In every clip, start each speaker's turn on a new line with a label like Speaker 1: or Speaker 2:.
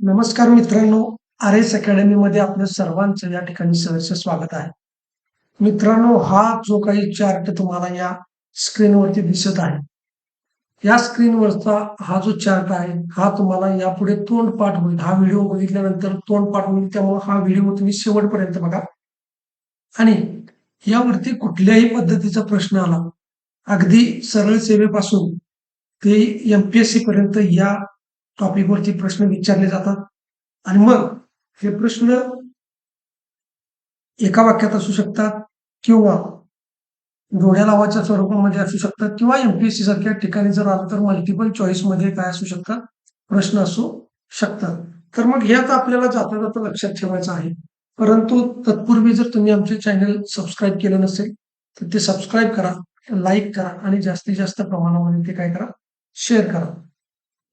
Speaker 1: नमस्कार मित्रांनो R S academy मध्ये आपल्या सर्वांचं या ठिकाणी सहर्ष स्वागत आहे. मित्रांनो हा जो काही चार्ट तुम्हाला या स्क्रीनवरती दिसत आहे या स्क्रीनवरचा हा जो चार्ट आहे हा तुम्हाला यापुढे तोंडपाठ होईल. हा व्हिडिओ बघितल्यानंतर तोंडपाठ होईल त्यामुळे हा व्हिडिओ तुम्ही शेवटपर्यंत बघा. आणि यावरती कुठल्याही पद्धतीचा प्रश्न आला अगदी सरळ सेवेपासून ते एमपीएससी पर्यंत या टॉपिकवरचे प्रश्न विचारले जातात. आणि मग हे प्रश्न एका वाक्यात असू शकतात किंवा डोळ्या लावाच्या स्वरूपामध्ये असू शकतात किंवा एमपीएससी सारख्या ठिकाणी जर आलं तर मल्टिपल चॉईसमध्ये काय असू शकतात? प्रश्न असू शकतात. तर मग हे आता आपल्याला जाता जाता लक्षात ठेवायचं आहे. परंतु तत्पूर्वी जर तुम्ही आमचे चॅनल सबस्क्राईब केलं नसेल तर ते सबस्क्राईब करा लाईक करा आणि जास्तीत जास्त प्रमाणामध्ये ते काय करा? शेअर करा.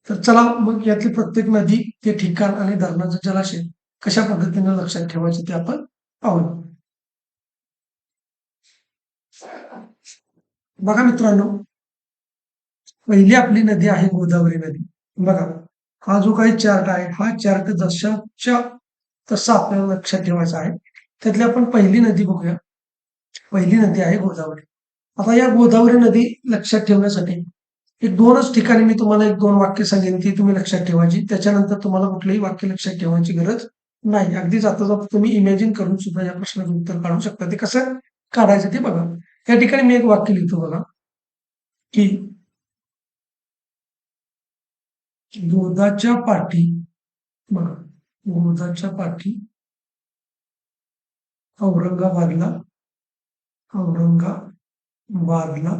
Speaker 1: तर चला मग यातली प्रत्येक नदी ते ठिकाण आणि धरणाचं जलाशय कशा पद्धतीने लक्षात ठेवायचे ते आपण पाहूया. बघा मित्रांनो पहिली आपली नदी आहे गोदावरी नदी. बघा हा जो काही चार्ट आहे हा चार्ट जशाच्या तसा आपल्याला लक्षात ठेवायचा आहे. त्यातली आपण पहिली नदी बघूया. पहिली नदी आहे गोदावरी. आता या गोदावरी नदी लक्षात ठेवण्यासाठी एक दोनच ठिकाणी मी तुम्हाला एक दोन वाक्य सांगेन ती तुम्ही लक्षात ठेवायची. त्याच्यानंतर तुम्हाला कुठलेही वाक्य लक्षात ठेवायची गरज नाही. अगदी जाता जाता तुम्ही इमॅजिन करून सुद्धा या प्रश्नाचं उत्तर काढू शकता. ते कसं काढायचं ते बघा. या ठिकाणी मी एक वाक्य लिहितो बघा. की गोदाच्या पाठी बघा. गोदाच्या पाठी औरंगाबादला औरंगाबादला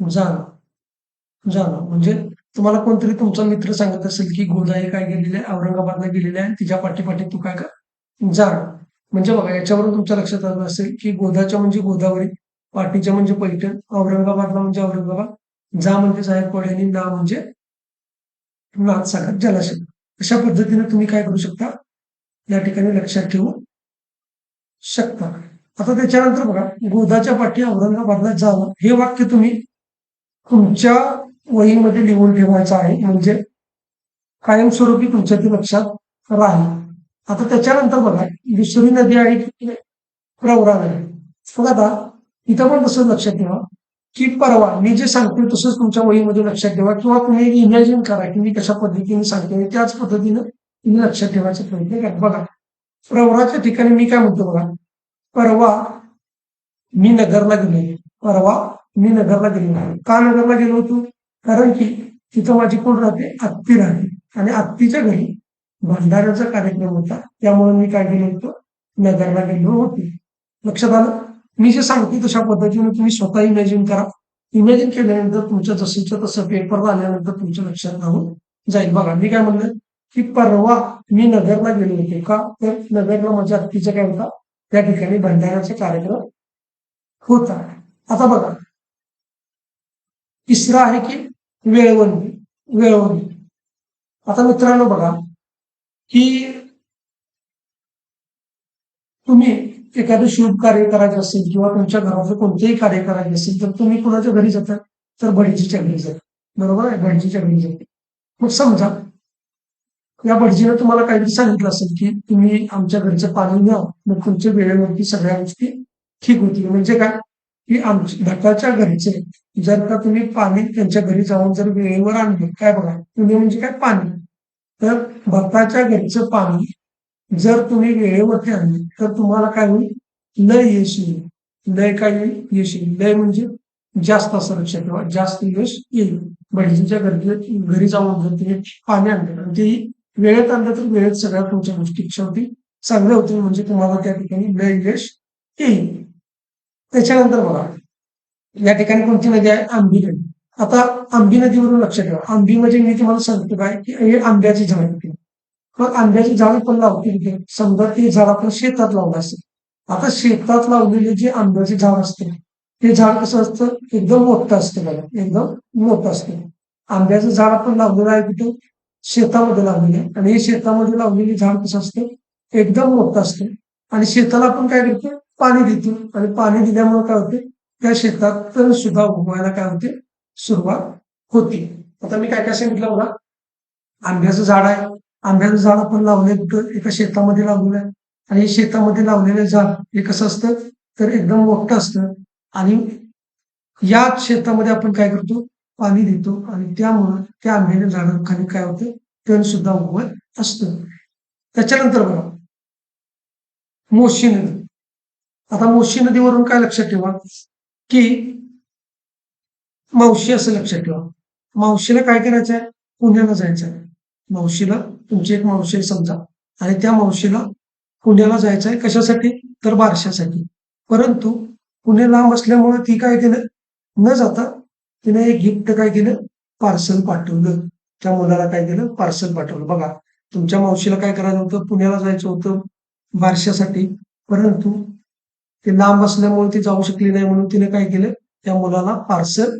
Speaker 1: जाणं. जाणं. म्हणजे तुम्हाला कोणतरी तुमचा मित्र सांगत असेल की गोदाई काय गेलेली आहे औरंगाबादला गेलेली आहे तिच्या पाठीपाठी तू काय कर. जाणं. म्हणजे बघा याच्यावरून तुमच्या लक्षात आलं असेल की गोदाच्या म्हणजे गोदावरी पाठीच्या म्हणजे पैठण औरंगाबादला म्हणजे औरंगाबाद जा म्हणजे जायकवाडी आणि ना म्हणजे नाथसागर जलाशय. अशा पद्धतीने तुम्ही काय करू शकता? या ठिकाणी लक्षात ठेवू शकता. आता त्याच्यानंतर बघा गोदाच्या पाठी औरंगाबादला जावं हे वाक्य तुम्ही तुमच्या वहीमध्ये लिहून ठेवायचं आहे. म्हणजे कायमस्वरूपी तुमच्या ती लक्षात राहील. आता त्याच्यानंतर बघा दुसरी नदी आहे की प्रवरा नदी बघा आता इथं पण तसंच लक्षात ठेवा. की परवा मी जे सांगते तसंच तुमच्या वहीमध्ये लक्षात ठेवा. किंवा तुम्ही इमॅजिन करा की मी कशा पद्धतीने सांगते त्याच पद्धतीनं तुम्ही लक्षात ठेवायचा प्रयत्न करा बघा प्रवराच्या ठिकाणी मी काय म्हणतो बघा परवा मी नगरला गेलो परवा मी नगरला गेलो का नगरला गेलो होतो? कारण की तिथं माझी कोण राहते? आत्ती राहते. आणि आत्तीच्या घरी भंडाऱ्याचा कार्यक्रम होता. त्यामुळे मी काय गेलो होतो? नगरला गेलो होते. लक्षात आलं? मी जे सांगते तशा पद्धतीने तुम्ही स्वतः इमॅजिन करा. इमॅजिन केल्यानंतर तुमच्या जसंच्या तसं पेपर आल्यानंतर तुमच्या लक्षात राहून जाईल. बघा मी काय म्हणलं? की परवा मी नगरला गेलो होते का? तर नगरला माझ्या हत्तीचा काय होता? त्या ठिकाणी भंडाऱ्याचा कार्यक्रम होता. आता बघा तिसरा आहे की वेळवणी वेळवणी आता मित्रांनो बघा की तुम्ही एखादं शुभ कार्य करायचं असेल किंवा तुमच्या घराचं कोणतेही कार्य करायचे असेल तर तुम्ही कुणाच्या घरी जाता? तर भटजीच्या घरी जाता. बरोबर आहे? भटजीच्या घरी जाते. मग समजा या भटजीनं तुम्हाला काहीतरी सांगितलं असेल की तुम्ही आमच्या घरचं पाणी घ्या मग तुमच्या वेळेवरती सगळ्या गोष्टी ठीक होतील. म्हणजे काय? की आमच्या भटाच्या घरचे जर का तुम्ही पाणी त्यांच्या घरी जाऊन जर वेळेवर आणले काय बघा तुम्ही म्हणजे काय पाणी? तर भक्ताच्या घरचं पाणी जर तुम्ही वेळेवरती आणले तर तुम्हाला काय होईल? लय यश येईल. लय काय येईल यश येईल? लय म्हणजे जास्त असं लक्षात ठेवा जास्त यश येईल. भटजीच्या घरी घरी जाऊन जर तुम्ही पाणी आणलं आणि ते वेळेत आणलं तर वेळेत सगळ्या तुमच्या गोष्टी शेवटी चांगल्या होतील म्हणजे तुम्हाला त्या ठिकाणी लय यश येईल. त्याच्यानंतर बघा या ठिकाणी कोणती नदी आहे? आंबी नदी. आता आंबी नदीवरून लक्षात ठेवा. आंबी म्हणजे मी तुम्हाला सांगतो काय की हे आंब्याची झाड होती. मग आंब्याची झाड पण लावतील समजा ते झाड आपण शेतात लावलं असेल. आता शेतात लावलेले जे आंब्याचे झाड असते ते झाड कसं असतं? एकदम मोठं असतं बघा. एकदम मोठं असतं. आंब्याचं झाड आपण लावलेलं आहे कुठे? शेतामध्ये लावलेलं आहे. आणि हे शेतामध्ये लावलेले झाड कसं असतं? एकदम मोठं असतं. आणि शेताला आपण काय करतो? पाणी देतो आणि पाणी दिल्यामुळे काय होते? त्या शेतात सुद्धा उगवायला काय होते? सुरुवात होती. आता मी काय काय सांगितलं बघा? आंब्याचं झाड आहे. आंब्याचं झाड आपण लावले एका शेतामध्ये लावलेलं आहे. आणि हे शेतामध्ये लावलेलं झाड हे कसं असतं? तर एकदम मोठं असतं. आणि या शेतामध्ये आपण काय करतो? पाणी देतो. आणि त्यामुळं त्या आंब्याच्या झाडाखाली काय होतं? तण सुद्धा उगवत असतं. त्याच्यानंतर बघा. मोशी नदी आता मोशी नदीवरून काय लक्षात ठेवा? की मावशी असं लक्षात ठेवा. मावशीला काय करायचं आहे? पुण्याला जायचं आहे. मावशीला तुमची एक मावशी आहे समजा. आणि त्या मावशीला पुण्याला जायचं आहे. कशासाठी? तर बारशासाठी. परंतु पुणे लांब असल्यामुळे ती काय केलं? न जाता तिने एक गिफ्ट काय केलं? पार्सल पाठवलं. त्या मुलाला काय केलं? पार्सल पाठवलं. बघा तुमच्या मावशीला काय करायचं होतं? पुण्याला जायचं होतं बारशासाठी. परंतु ते लांब असल्यामुळे ती जाऊ शकली नाही म्हणून तिने काय केलं? त्या मुलाला पार्सल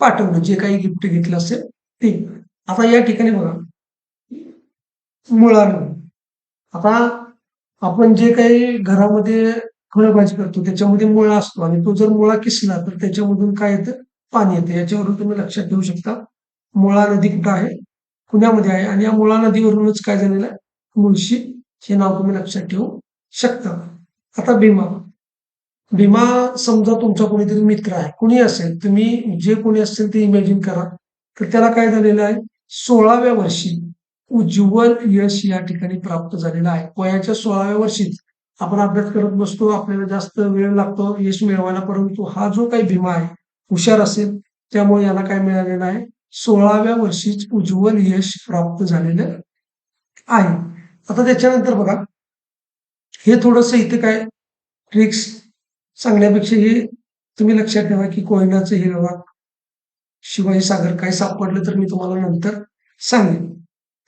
Speaker 1: पाठवलं. जे काही गिफ्ट घेतलं असेल ते. आता या ठिकाणी बघा. मुळानं. आता आपण जे काही घरामध्ये फळभाजी करतो त्याच्यामध्ये मुळा असतो. आणि तो जर मुळा किसला तर त्याच्यामधून काय येतं? पाणी येतं. याच्यावरून तुम्ही लक्षात ठेवू शकता. मुळा नदी कुठं आहे? पुण्यामध्ये आहे. आणि या मुळा नदीवरूनच काय झालेलं आहे? मुळशी हे नाव तुम्ही लक्षात ठेवू शकता. आता भीमा. भीमा समजा तुमचा कोणीतरी मित्र आहे कुणी असेल तुम्ही जे कोणी असेल ते इमॅजिन करा. तर त्याला काय झालेलं आहे? सोळाव्या वर्षी उज्ज्वल यश या ठिकाणी प्राप्त झालेलं आहे. वयाच्या सोळाव्या वर्षीच आपण अभ्यास करत बसतो आपल्याला जास्त वेळ लागतो यश मिळवायला परंतु हा जो काही भीमा आहे हुशार असेल त्यामुळे याला काय मिळालेलं आहे? सोळाव्या वर्षीच उज्ज्वल यश प्राप्त झालेलं आहे. आता त्याच्यानंतर बघा हे थोडस इथे काय ट्रिक्स सांगण्यापेक्षा हे तुम्ही लक्षात ठेवा की कोयनाचं हिरवा शिवाजी सागर काय सापडलं तर मी तुम्हाला नंतर सांगेन.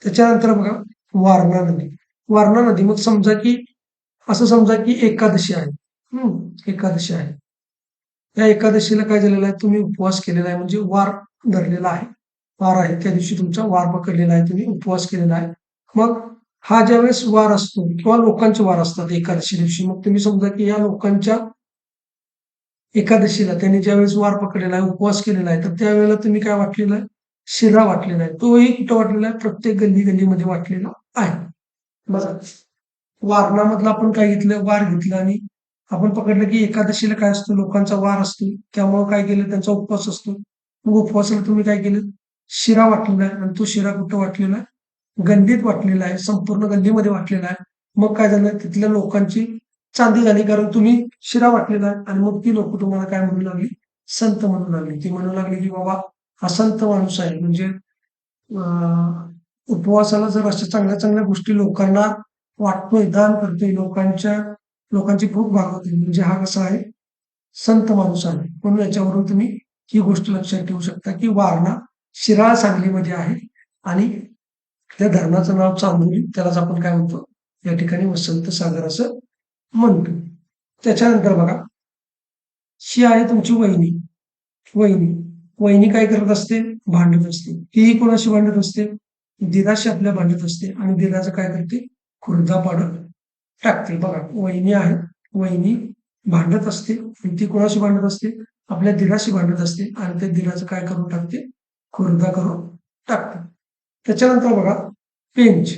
Speaker 1: त्याच्यानंतर बघा वारणा नदी. वारणा नदी मग समजा की असं समजा की एकादशी आहे. हम्म एकादशी आहे. या एकादशीला काय झालेलं आहे? तुम्ही उपवास केलेला आहे म्हणजे वार धरलेला आहे. वार आहे त्या दिवशी तुमचा वार पकडलेला आहे तुम्ही उपवास केलेला आहे. मग हा ज्यावेळेस वार असतो किंवा लोकांचे वार असतात एकादशी दिवशी मग तुम्ही समजा की या लोकांच्या एकादशीला त्यांनी ज्यावेळेस वार पकडलेला आहे उपवास केलेला आहे तर त्यावेळेला तुम्ही काय वाटलेला आहे? शिरा वाटलेला आहे. तोही कुठं वाटलेला आहे? प्रत्येक गल्ली गल्लीमध्ये वाटलेला आहे. बघा वारणामधलं आपण काय घेतलं? वार घेतलं आणि आपण पकडलं की एकादशीला काय असतं? लोकांचा वार असतो. त्यामुळे काय केलं? त्यांचा उपवास असतो. मग उपवासाला तुम्ही काय केलं? शिरा वाटलेला आहे. आणि तो शिरा कुठं वाटलेला आहे? गल्लीत वाटलेला आहे संपूर्ण गल्लीमध्ये वाटलेला आहे. मग काय झालं? तिथल्या लोकांची चांदी झाली कारण तुम्ही शिरा वाटलेला आहे आणि मग ती लोक तुम्हाला काय म्हणू लागली? संत म्हणू लागली. ती म्हणू लागली की बाबा हा संत माणूस आहे. म्हणजे उपवासाला जर अशा चांगल्या चांगल्या गोष्टी लोकांना वाटतोय दान करतोय लोकांच्या लोकांची भूक भागवते म्हणजे हा कसा आहे? संत माणूस आहे. म्हणून याच्यावरून तुम्ही ही गोष्ट लक्षात ठेवू शकता की वारणा शिराळ सांगलीमध्ये आहे आणि त्या धरणाचं नाव चांदोली त्यालाच आपण काय म्हणतो? या ठिकाणी वसंत सागर असं म्हणतो. त्याच्यानंतर बघा ही आहे तुमची वहिनी. वहिनी. वहिनी काय करत असते? भांडत असते. ही कोणाशी भांडत असते? दिदाशी आपल्या भांडत असते. आणि दिदाचं काय करते? खुर्दा पाडत टाकते. बघा वहिनी आहे वहिनी भांडत असते. ती कोणाशी भांडत असते? आपल्या दिलाशी भांडत असते. आणि त्या दिलाचं काय करून टाकते? खुर्दा करून टाकते. त्याच्यानंतर बघा पेंच.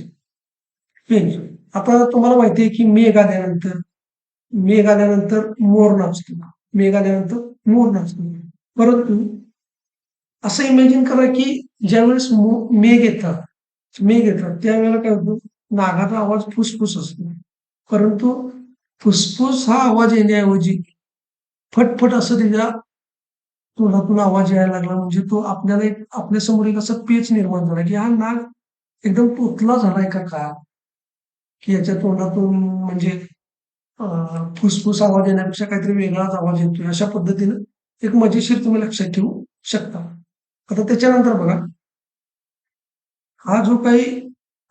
Speaker 1: पेंच. आता तुम्हाला माहिती आहे की मेघ आल्यानंतर मेघ आल्यानंतर मोर नाचतो. मेघ आल्यानंतर मोर नाचतो. परंतु असं इमॅजिन करा की ज्यावेळेस मेघ येतात मेघ येतात त्यावेळेला काय होतं? नागाचा आवाज फुसफुस असतो. परंतु फुसफुस हा आवाज येण्याऐवजी फटफट असं त्याच्या तोंडातून आवाज यायला लागला. म्हणजे तो आपल्याला एक आपल्यासमोर एक असं पेच निर्माण झाला की हा नाग एकदम तोतला झालाय का का की याच्या तोंडातून म्हणजे फुसफुस आवाज येण्यापेक्षा काहीतरी वेगळाच आवाज येतोय. अशा पद्धतीनं एक मजेशीर तुम्ही लक्षात ठेवू शकता. आता त्याच्यानंतर बघा. हा जो काही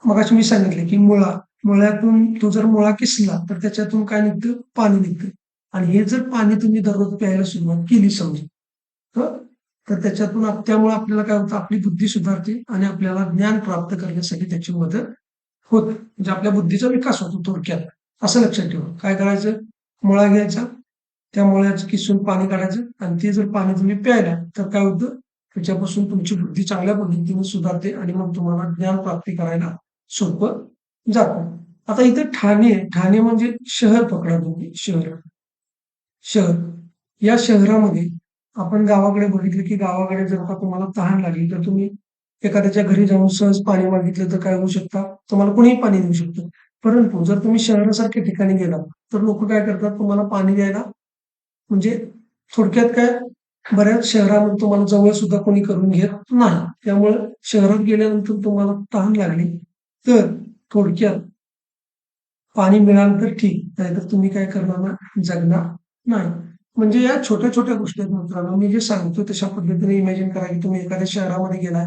Speaker 1: मगाशी मी सांगितले की मुळा मुळ्यातून तो जर मुळा किसला तर त्याच्यातून काय निघतं? पाणी निघतं. आणि हे जर पाणी तुम्ही दररोज प्यायला सुरुवात केली समजा तर त्याच्यातून त्यामुळे आपल्याला काय होतं? आपली बुद्धी सुधारते आणि आपल्याला ज्ञान प्राप्त करण्यासाठी त्याची मदत होत. म्हणजे आपल्या बुद्धीचा विकास होतो थोडक्यात. असं लक्षात ठेवा. काय करायचं? मुळा घ्यायचा. त्या मुळ्याचं किसून पाणी काढायचं आणि ते जर पाणी तुम्ही प्यायला तर काय होतं? त्याच्यापासून तुमची बुद्धी चांगल्या पद्धतीने सुधारते आणि मग तुम्हाला ज्ञान प्राप्ती करायला सोपं जातं. आता इथे ठाणे ठाणे म्हणजे शहर पकडा तुम्ही. शहर. शहर. या शहरामध्ये आपण गावाकडे बघितलं की गावाकडे जर का तुम्हाला तहान लागली तर तुम्ही एखाद्याच्या घरी जाऊन सहज पाणी मागितलं तर काय होऊ शकता? तुम्हाला कोणीही पाणी देऊ शकतं. परंतु जर तुम्ही शहरासारख्या ठिकाणी गेला तर लोक काय करतात? तुम्हाला पाणी द्यायला म्हणजे थोडक्यात काय? बऱ्याच शहरामध्ये तुम्हाला जवळ सुद्धा कोणी करून घेत नाही. त्यामुळे शहरात गेल्यानंतर तुम्हाला तहान लागली. तर थोडक्यात पाणी मिळालं तर ठीक नाहीतर तुम्ही काय करणार ना? जगणार नाही. म्हणजे या छोट्या छोट्या गोष्टी आहेत मित्रांनो. मी जे सांगतो तशा पद्धतीने इमॅजिन करा की तुम्ही एखाद्या शहरामध्ये गेलाय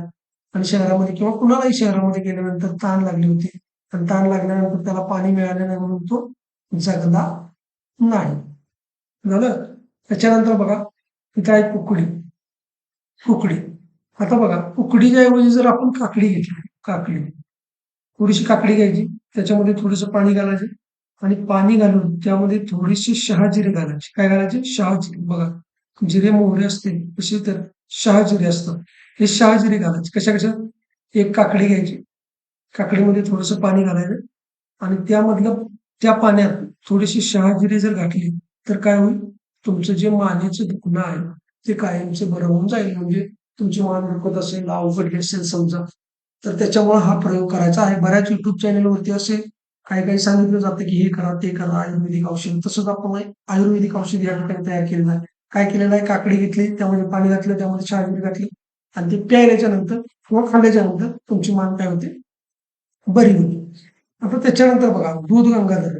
Speaker 1: आणि शहरामध्ये किंवा कुणालाही शहरामध्ये गेल्यानंतर ताण लागली होती. आणि ताण लागल्यानंतर त्याला पाणी मिळालं नाही म्हणून तो जगला नाही. झालं? त्याच्यानंतर बघा इथं आहे कुकडी कुकडी आता बघा कुकडीच्या ऐवजी जर आपण काकडी घेतली काकडी. थोडीशी काकडी घ्यायची त्याच्यामध्ये थोडंसं पाणी घालायचं. आणि पाणी घालून त्यामध्ये थोडीशी शहाजिरे घालायची. काय घालायचे? शहाजिरे बघा जिरे मोहरे असतील तसे तर शहाजिरे असतात. हे शहाजिरे घालायचे. कशा कशा? एक काकडी घ्यायची. काकडीमध्ये थोडंसं पाणी घालायचं आणि त्यामधलं त्या पाण्यात थोडीशी शहाजिरे जर घातली तर काय होईल? तुमचं जे मानेचं दुखणं आहे ते कायमचे बरं होऊन जाईल. म्हणजे तुमची मान दुखत असेल अवघडली असेल समजा तर त्याच्यामुळे हा प्रयोग करायचा आहे. बऱ्याच युट्यूब चॅनेलवरती असे काही काही सांगितलं जातं की हे करा ते करा आयुर्वेदिक औषध. तसंच आपण आयुर्वेदिक औषध या ठिकाणी तयार केलेलं आहे. काय केलेलं आहे? काकडी घेतली त्यामध्ये पाणी घातलं त्यामध्ये शहाजिरी घातली. आणि ते प्यायल्याच्या नंतर किंवा खाल्ल्याच्या नंतर तुमची मान काय होते? बरी होती. आता त्याच्यानंतर बघा दूधगंगा धरण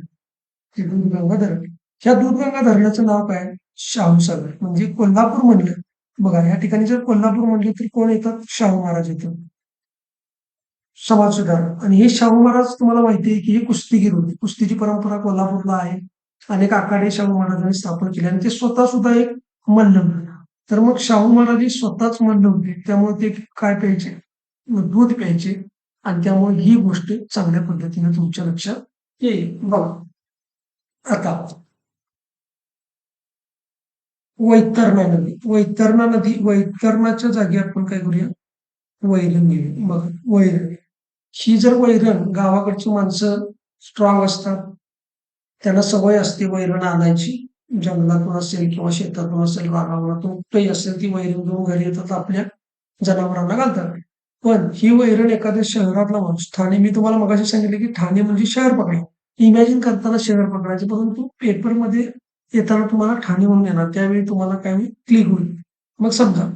Speaker 1: दूध गंगा धरण ह्या दूधगंगा धरणाचं नाव काय? शाहू सागर म्हणजे कोल्हापूर म्हणलं. बघा या ठिकाणी जर कोल्हापूर म्हणलं तर कोण येतात? शाहू महाराज येतात. समाज सुधारक आणि हे शाहू महाराज तुम्हाला माहिती आहे की हे कुस्तीगीर होते कुस्तीची परंपरा कोल्हापूरला आहे. अनेक आखाडे शाहू महाराजांनी स्थापन केले आणि ते स्वतः सुद्धा एक मल्ल तर मग शाहू महाराज हे स्वतःच मल्ल होते. त्यामुळे ते काय प्यायचे? दूध प्यायचे. आणि त्यामुळे ही गोष्ट चांगल्या पद्धतीने तुमच्या लक्षात येईल. बघा. आता. वैतरणा नदी. वैतरणा नदी वैतरणाच्या जागी आपण काय करूया? वैरण बघा. वैरण ही जर वैरण गावाकडची माणसं स्ट्रॉंग असतात त्यांना सवय असते वैरण आणायची. जंगलातून असेल किंवा शेतातून असेल वातावरणातून कुठेही असेल ती वैरण घेऊन घरी येतात आपल्या जनावरांना घालतात. पण ही वैरण एखाद्या शहरातला माणूस ठाणे मी तुम्हाला मगाशी सांगितले की ठाणे म्हणजे शहर पकडा इमॅजिन करताना शहर पकडायचे परंतु पेपरमध्ये येताना तुम्हाला ठाणे म्हणून येणार त्यावेळी तुम्हाला काय होईल? क्लिक होईल. मग समजा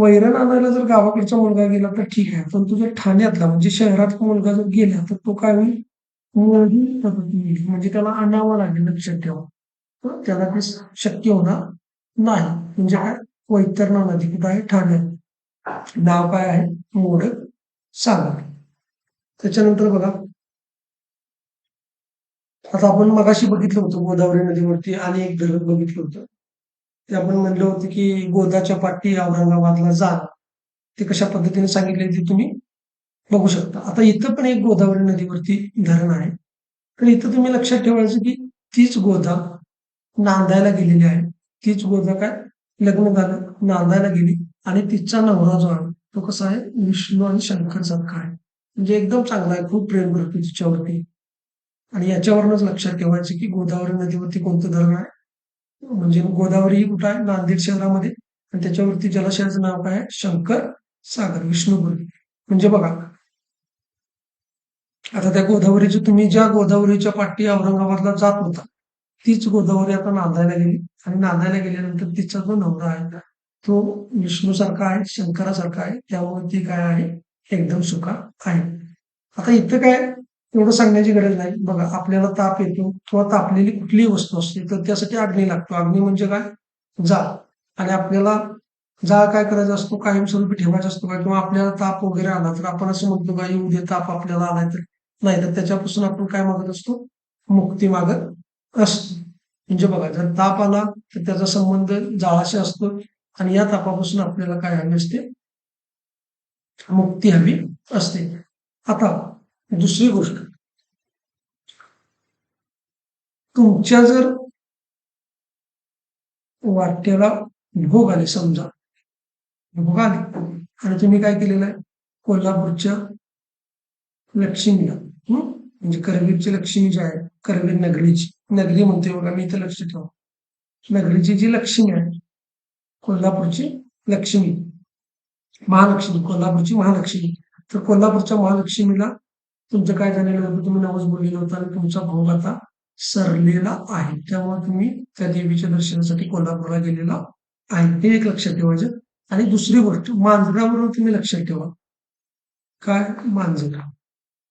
Speaker 1: वैरण आणायला जर गावाकडचा मुलगा गेला तर ठीक आहे. पण तुझ्या ठाण्यातला म्हणजे शहरातला मुलगा जर गेला तर तो काय होईल? मोहीम पद्धती म्हणजे त्याला आणावं लागेल लक्षात ठेवा. तर त्याला ते शक्य होणार नाही. म्हणजे काय वैतरणा नदी कुठं आहे ठाण्यात. नाव काय आहे? मोडक सागर त्याच्यानंतर बघा. आता आपण मगाशी बघितलं होतं गोदावरी नदीवरती आणि एक धरण बघितलं होतं. ते आपण म्हणलं होतं की गोदाच्या पाठी औरंगाबादला जा. ते कशा पद्धतीने सांगितले ते तुम्ही बघू शकता. आता इथं पण एक गोदावरी नदीवरती धरण आहे. तर इथं तुम्ही लक्षात ठेवायचं की तीच गोदा नांदायला गेलेली आहे. तीच गोदा काय? लग्न झालं नांदायला गेली आणि तिचा नवरा जो आहे तो कसा आहे? विष्णू आणि शंकर सारखा आहे. म्हणजे एकदम चांगला आहे खूप प्रेम करतो तिच्यावरती. आणि याच्यावरूनच लक्षात ठेवायचं की गोदावरी नदीवरती कोणतं धरण आहे? म्हणजे गोदावरी ही कुठं आहे? नांदेड शहरामध्ये. आणि त्याच्यावरती जलाशयाचं नाव काय आहे? शंकर सागर विष्णुपुरी. म्हणजे बघा आता त्या गोदावरीची तुम्ही ज्या गोदावरीच्या पाठी औरंगाबादला जात होता तीच गोदावरी आता नांदायला गेली. आणि नांदायला गेल्यानंतर तिचा जो नवरा आहे ना तो विष्णूसारखा आहे शंकरासारखा आहे. त्यामुळे ती काय आहे? एकदम सुखा आहे. आता इथं काय एवढं सांगण्याची गरज नाही. बघा आपल्याला ताप येतो किंवा तापलेली कुठलीही वस्तू असते तर त्यासाठी अग्नी लागतो. अग्नी म्हणजे काय? जाळ. आणि आपल्याला जाळ काय करायचा असतो? कायमस्वरूपी ठेवायचा असतो का? किंवा आपल्याला ताप वगैरे आला तर आपण असं म्हणतो का येऊ दे ताप आपल्याला आलाय तर नाही तर त्याच्यापासून आपण काय मागत असतो? मुक्ती मागत असतो. म्हणजे बघा जर ताप आला तर त्याचा संबंध जाळाशी असतो आणि या तापापासून आपल्याला काय हवी असते? मुक्ती हवी असते. आता दुसरी गोष्ट. तुमच्या जर वाट्याला भोग आले समजा भोग आले आणि तुम्ही काय केलेलं आहे? कोल्हापूरच्या लक्ष्मीला म्हणजे करवीरची लक्ष्मी जी आहे करवीर नगरीची नगरी म्हणते बघा मी इथं लक्ष ठेवा नगरीची जी लक्ष्मी आहे कोल्हापूरची लक्ष्मी महालक्ष्मी कोल्हापूरची महालक्ष्मी. तर कोल्हापूरच्या महालक्ष्मीला तुमचं काय झालेलं होतं? तुम्ही नवस बोललेलं होतं आणि तुमचा भाऊ आता सरलेला आहे. त्यामुळे तुम्ही त्या देवीच्या दर्शनासाठी कोल्हापूरला गेलेला आहे. हे एक लक्षात ठेवायचं. आणि दुसरी गोष्ट मांजरावरून तुम्ही लक्षात ठेवा. काय मांजर?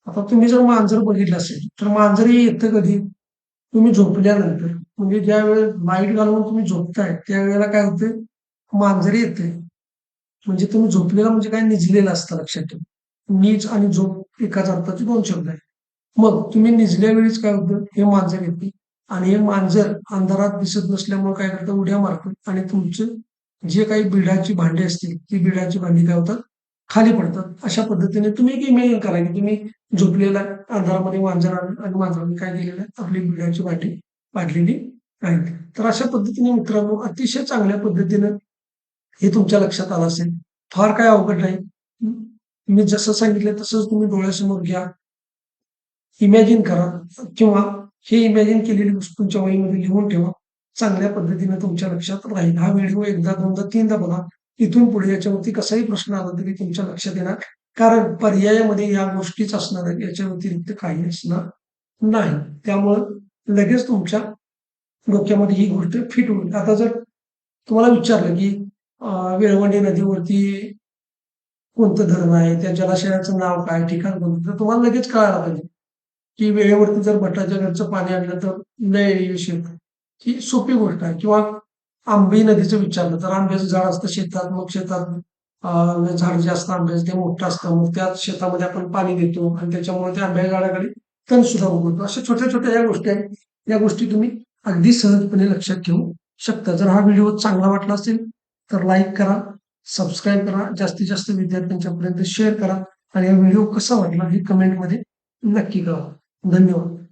Speaker 1: आता तुम्ही जर मांजर बघितलं असेल तर मांजर हे येतं कधी? तुम्ही झोपल्यानंतर. म्हणजे ज्या वेळेस लाइट घालून तुम्ही झोपताय त्यावेळेला काय होतंय? मांजर येते म्हणजे तुम्ही झोपलेला म्हणजे काय निजलेलं असतं लक्षात ठेवा. नीज आणि झोप एकाच अर्थाचे दोन शब्द आहेत. मग तुम्ही निजल्या वेळीच काय होतं हे मांजर येते. आणि हे मांजर अंधारात दिसत नसल्यामुळे काय करतं? उड्या मारतात आणि तुमचे जे काही बिडाची भांडी असतील ती बिडाची भांडी काय होतात? खाली पडतात. अशा पद्धतीने तुम्ही एक इमेजिन करा की तुम्ही झोपलेला अंधारामध्ये मांजर आणि मांजराने काय केलेलं आहे? आपली बिडाची भांडी पाडलेली आहे तर अशा पद्धतीने मित्रांनो अतिशय चांगल्या पद्धतीनं हे तुमच्या लक्षात आलं असेल. फार काय अवघड नाही. मी जसं सांगितलं तसंच तुम्ही डोळ्यासमोर घ्या. इमॅजिन करा किंवा हे इमॅजिन केलेली वस्तू तुमच्या वहीमध्ये लिहून ठेवा. चांगल्या पद्धतीने तुमच्या लक्षात राहील. हा व्हिडिओ एकदा दोनदा तीनदा बघा. इथून पुढे याच्यावरती कसाही प्रश्न आला तरी तुमच्या लक्षात येणार. कारण पर्यायामध्ये या गोष्टीच असणार आहेत. याच्या व्यतिरिक्त काही असणार नाही. त्यामुळं लगेच तुमच्या डोक्यामध्ये ही गोष्ट फिट होईल. आता जर तुम्हाला विचारलं की वेळवंडी नदीवरती कोणतं धरण आहे त्या जलाशयाचं नाव काय ठिकाण कोणतं तर तुम्हाला लगेच कळायला पाहिजे. की वेळेवरती जर भटाच्या घरचं पाणी आणलं तर लय यश येतं ही सोपी गोष्ट आहे. किंवा आंबी नदीचं विचारलं तर आंब्याचं झाड असतं शेतात मग शेतात झाड जे असतं आंब्याचं ते मोठं असतं. मग त्या शेतामध्ये आपण पाणी देतो आणि त्याच्यामुळे त्या आंब्याच्या झाडाकडे तण सुद्धा उगवतो. अशा छोट्या छोट्या या गोष्टी आहेत. या गोष्टी तुम्ही अगदी सहजपणे लक्षात ठेवू शकता. जर हा व्हिडिओ चांगला वाटला असेल तर लाईक करा. सबस्क्राईब करा जास्तीत जास्त विद्यार्थ्यांच्यापर्यंत शेअर करा. आणि हा व्हिडिओ कसा वाटला हे कमेंटमध्ये नक्की कळवा. धन्यवाद.